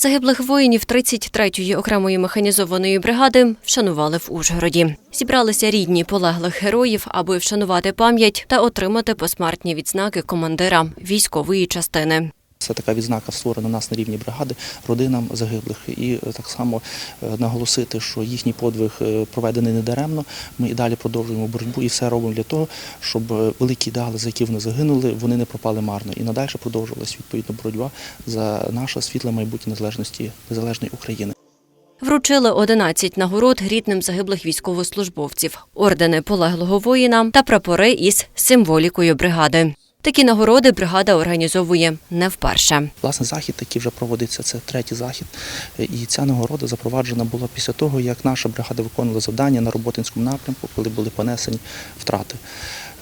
Загиблих воїнів 33-ї окремої механізованої бригади вшанували в Ужгороді. Зібралися рідні полеглих героїв, аби вшанувати пам'ять та отримати посмертні відзнаки командира військової частини. Це така відзнака створена нас на рівні бригади родинам загиблих. І е, так само е, наголосити, що їхній подвиг е, проведений недаремно. Ми і далі продовжуємо боротьбу і все робимо для того, щоб великі ідеали, за які вони загинули, вони не пропали марно. І надалі продовжувалась відповідно боротьба за наше світле майбутнє незалежності незалежної України. Вручили 11 нагород рідним загиблих військовослужбовців, ордени полеглого воїна та прапори із символікою бригади. Такі нагороди бригада організовує не вперше. Власне, захід, такий вже проводиться, це третій захід. І ця нагорода запроваджена була після того, як наша бригада виконувала завдання на роботинському напрямку, коли були понесені втрати.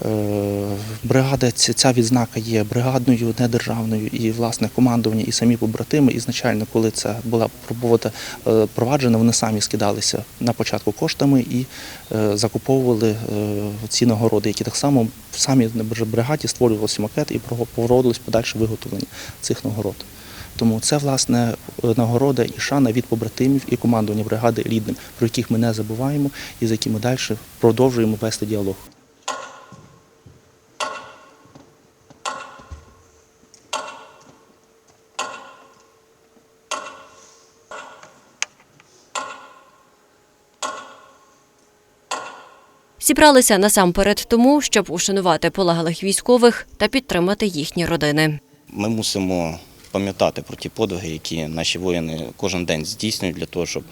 Е, Бригада, ця відзнака є бригадною, недержавною, і власне командування, і самі побратими. Ізначально, коли це була робота е, проваджена, вони самі скидалися на початку коштами і е, закуповували ці нагороди, які так само в самій бригаді створювався макет і проводилось подальше виготовлення цих нагород. Тому це власне нагорода і шана від побратимів і командування бригади рідним, про яких ми не забуваємо і з якими далі продовжуємо вести діалог. Зібралися насамперед тому, щоб ушанувати полеглих військових та підтримати їхні родини. Ми мусимо пам'ятати про ті подвиги, які наші воїни кожен день здійснюють для того, щоб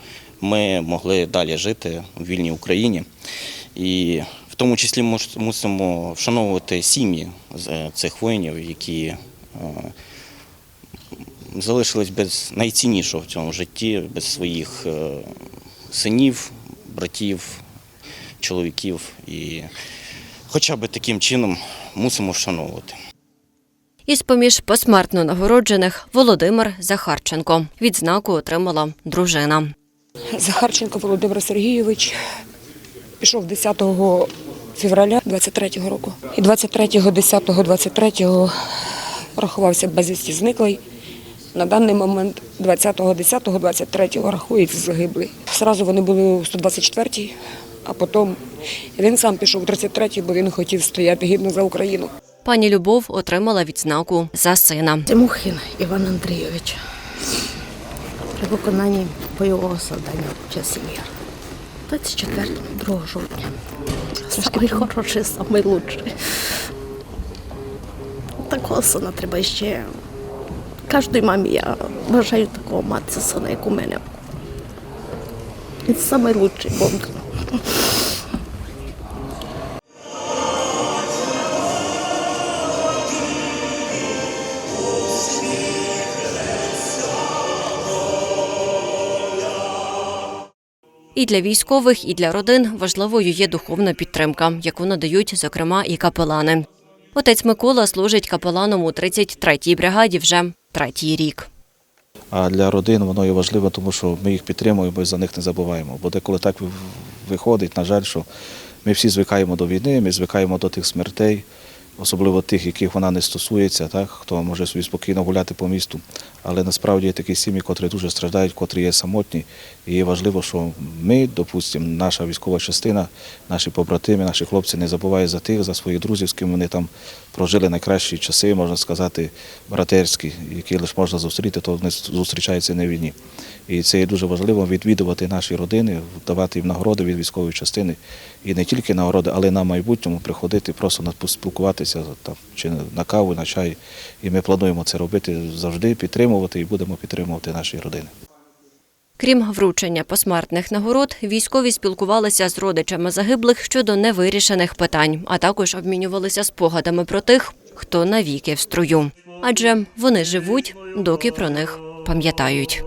ми могли далі жити у вільній Україні. І в тому числі мус- мусимо вшановувати сім'ї е, цих воїнів, які е, залишились без найціннішого в цьому житті, без своїх е, синів, братів, чоловіків. І хоча б таким чином мусимо вшановувати. Із поміж посмертно нагороджених Володимир Захарченко. Відзнаку отримала дружина. Захарченко Володимир Сергійович пішов 10 февраля 23-го року. І 23-го, 10-го, 23-го рахувався безвісті зниклий. На даний момент 20-го, 10-го, 23-го рахується загиблий. Зразу вони були у 124-й, а потім він сам пішов у 33-й, бо він хотів стояти гідно за Україну. Пані Любов отримала відзнаку за сина. Тимохин Іван Андрійович при виконанні бойового завдання в часі мір. 24 2 жовтня. Самий хороший, самий лучший. Такого сина треба ще. Кожній мамі я бажаю такого мати сина, як у мене. Він самий лучший бомб. І для військових, і для родин важливою є духовна підтримка, яку надають, зокрема, і капелани. Отець Микола служить капеланом у 33-й бригаді вже третій рік. А для родин воно є важливо, тому що ми їх підтримуємо і за них не забуваємо. Бо деколи так виходить, на жаль, що ми всі звикаємо до війни, ми звикаємо до тих смертей, особливо тих, яких вона не стосується, так, хто може собі спокійно гуляти по місту. Але насправді є такі сім'ї, котрі дуже страждають, котрі є самотні. І важливо, що ми, допустимо, наша військова частина, наші побратими, наші хлопці не забувають за тих, за своїх друзів, з ким вони там прожили найкращі часи, можна сказати, братерські, які лише можна зустріти, то вони зустрічаються на війні. І це є дуже важливо відвідувати наші родини, давати їм нагороди від військової частини. І не тільки нагороди, але на майбутньому приходити, просто поспілкуватися там, чи на каву, на чай. І ми плануємо це робити завжди, підтримувати і будемо підтримувати наші родини. Крім вручення посмертних нагород, військові спілкувалися з родичами загиблих щодо невирішених питань, а також обмінювалися спогадами про тих, хто навіки в струю. Адже вони живуть, доки про них пам'ятають.